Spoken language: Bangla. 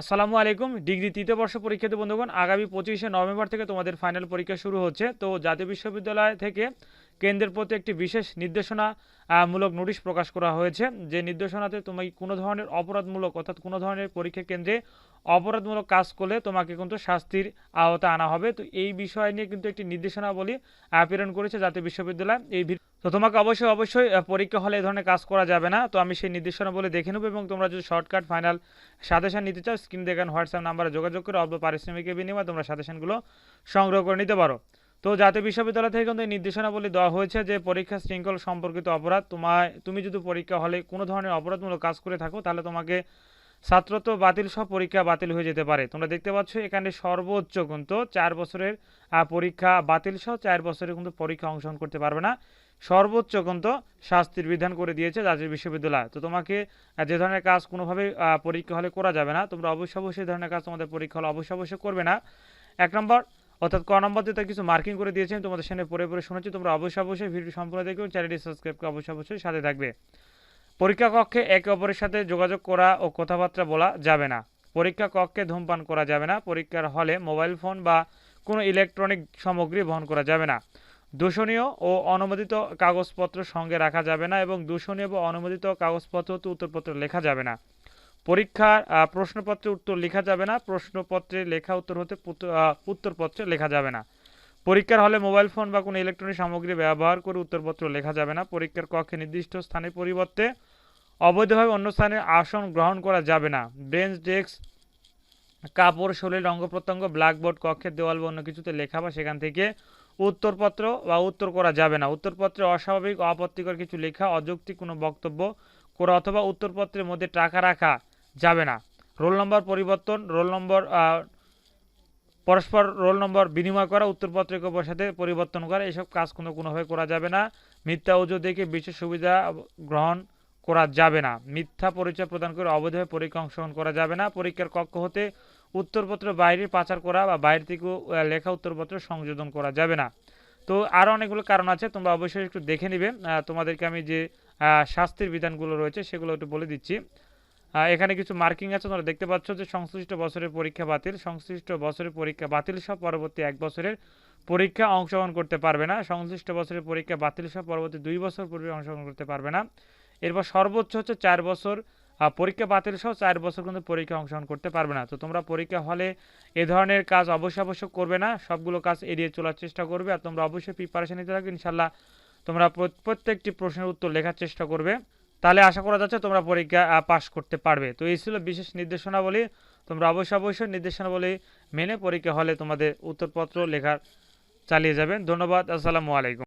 আসসালামু আলাইকুম। ডিগ্রি তৃতীয় বর্ষ পরীক্ষিত বন্ধুগণ, আগামী পঁচিশে নভেম্বর থেকে তোমাদের ফাইনাল পরীক্ষা শুরু হচ্ছে। তো জাতীয় বিশ্ববিদ্যালয় থেকে কেন্দ্রের প্রতি একটি বিশেষ নির্দেশনা মূলক নোটিশ প্রকাশ করা হয়েছে। যে নির্দেশনাতে তুমি কোনো ধরনের অপরাধমূলক অর্থাৎ কোনো ধরনের পরীক্ষা কেন্দ্রে অপরাধমূলক কাজ করলে তোমাকে কিন্তু শাস্তির আওতা আনা হবে। তো এই বিষয় নিয়ে কিন্তু একটি নির্দেশনাবলী প্রেরণ করেছে জাতীয় বিশ্ববিদ্যালয়। এই তো তোমাকে অবশ্যই অবশ্যই পরীক্ষা হলে এই ধরনের কাজ করা যাবে না। তো আমি সেই নির্দেশনা বলে দেখে নেব এবং তোমরা যদি শর্টকাট, ফাইনাল সাজেশন নিতে চাও, স্ক্রিন দেখেন হোয়াটসঅ্যাপ নাম্বারে যোগাযোগ করে অল্প পারিশ্রমিকের বিনিময়ে তোমরা সাজেশনগুলো সংগ্রহ করে নিতে পারো। তো জাতীয় বিশ্ববিদ্যালয় থেকে কিন্তু এই নির্দেশনাবলী দেওয়া হয়েছে যে পরীক্ষা শৃঙ্খল সম্পর্কিত অপরাধ, তোমায় তুমি যদি পরীক্ষা হলে কোনো ধরনের অপরাধমূলক কাজ করে থাকো, তাহলে তোমাকে ছাত্রত্ব বাতিল সহ পরীক্ষা বাতিল হয়ে যেতে পারে। তোমরা দেখতে পাচ্ছ এখানে সর্বোচ্চ কিন্তু চার বছরের পরীক্ষা বাতিল সহ চার বছরের কিন্তু পরীক্ষা অংশগ্রহণ করতে পারবে না। সর্বোচ্চ কিন্তু শাস্তির বিধান করে দিয়েছে জাতীয় বিশ্ববিদ্যালয়। তো তোমাকে যে ধরনের কাজ কোনোভাবে পরীক্ষা হলে করা যাবে না। তোমরা অবশ্যই অবশ্যই ধরনের কাজ তোমাদের পরীক্ষা হলে অবশ্যই অবশ্যই করবে না। এক নম্বর অর্থাৎ ক নম্বর দিয়ে তার কিছু মার্কিং করে দিয়েছেন। তোমাদের সামনে পরে পরে শুনেছি তোমরা অবশ্যই অবশ্যই ভিডিও সম্পূর্ণ দেখবে চ্যানেলটি সাবস্ক্রাইব করে অবশ্যই অবশ্যই সাথে থাকবে। পরীক্ষা কক্ষে একে অপরের সাথে যোগাযোগ করা ও কথাবার্তা বলা যাবে না। পরীক্ষা কক্ষে ধূমপান করা যাবে না। পরীক্ষার হলে মোবাইল ফোন বা কোনো ইলেকট্রনিক সামগ্রী বহন করা যাবে না। দূষণীয় ও অনুমোদিত কাগজপত্র সঙ্গে রাখা যাবে না এবং দূষণীয় বা অনুমোদিত কাগজপত্র উত্তরপত্র লেখা যাবে না। পরীক্ষার প্রশ্নপত্রে উত্তর লেখা যাবে না। প্রশ্নপত্রে লেখা উত্তর হতে পুত- উত্তরপত্রে লেখা যাবে না। পরীক্ষার হলে মোবাইল ফোন বা কোনো ইলেকট্রনিক সামগ্রী ব্যবহার করে উত্তরপত্র লেখা যাবে না। পরীক্ষার কক্ষে নির্দিষ্ট স্থানের পরিবর্তে অবৈধভাবে অন্য স্থানে আসন গ্রহণ করা যাবে না। বেঞ্চ, ডেস্ক, কাপড়, শরীর অঙ্গ প্রত্যঙ্গ, ব্ল্যাকবোর্ড, কক্ষের দেওয়াল বা অন্য কিছুতে লেখা বা সেখান থেকে উত্তরপত্র বা উত্তর করা যাবে না। উত্তরপত্রে অস্বাভাবিক ও আপত্তিকর কিছু লেখা, অযৌক্তিক কোনো বক্তব্য করা অথবা উত্তরপত্রের মধ্যে টাকা রাখা যাবে না। রোল নম্বর পরিবর্তন, রোল নম্বর পরস্পর রোল নম্বর বিনিময় করা উত্তরপত্র একে সাথে পরিবর্তন করা, এসব কাজ কোনো কোনোভাবে করা যাবে না। মিথ্যা অজুহাত দেখে বিশেষ সুবিধা গ্রহণ করা যাবে না। মিথ্যা পরিচয় প্রদান করে অবৈধভাবে পরীক্ষা অংশগ্রহণ করা যাবে না। পরীক্ষার কক্ষ হতে উত্তরপত্র বাইরে পাচার করা বা বাইরে থেকে লেখা উত্তরপত্র সংযোজন করা যাবে না। তো আরও অনেকগুলো কারণ আছে, তোমরা অবশ্যই একটু দেখে নিবে। তোমাদেরকে আমি যে শাস্তির বিধানগুলো রয়েছে, সেগুলো একটু বলে দিচ্ছি। এখানে কিছু মার্কিং আছে, তোমরা দেখতে পাচ্ছ যে সংশ্লিষ্ট বছরের পরীক্ষা বাতিল। সংশ্লিষ্ট বছরের পরীক্ষা বাতিল, সব পরবর্তী এক বছরের পরীক্ষা অংশগ্রহণ করতে পারবে না। সংশ্লিষ্ট বছরের পরীক্ষা বাতিল, সব পরবর্তী দুই বছর পূর্বে অংশগ্রহণ করতে পারবে না। এরপর সর্বোচ্চ হচ্ছে চার বছর পরীক্ষা বাতিল সহ চার বছর কিন্তু পরীক্ষা অংশগ্রহণ করতে পারবে না। তো তোমরা পরীক্ষা হলে এ ধরনের কাজ অবশ্যই অবশ্যই করবে না। সবগুলো কাজ এড়িয়ে চলার চেষ্টা করবে, আর তোমরা অবশ্যই প্রিপারেশন নিতে থাকবে। ইনশাল্লাহ তোমরা প্রত্যেকটি প্রশ্নের উত্তর লেখার চেষ্টা করবে। তাহলে আশা করা যাচ্ছে তোমরা পরীক্ষা পাশ করতে পারবে। তো এই ছিল বিশেষ নির্দেশনাবলী। তোমরা অবশ্যই অবশ্যই নির্দেশনাবলী মেনে পরীক্ষা হলে তোমাদের উত্তরপত্র লেখার চালিয়ে যাবেন ধন্যবাদ, আসসালামু আলাইকুম।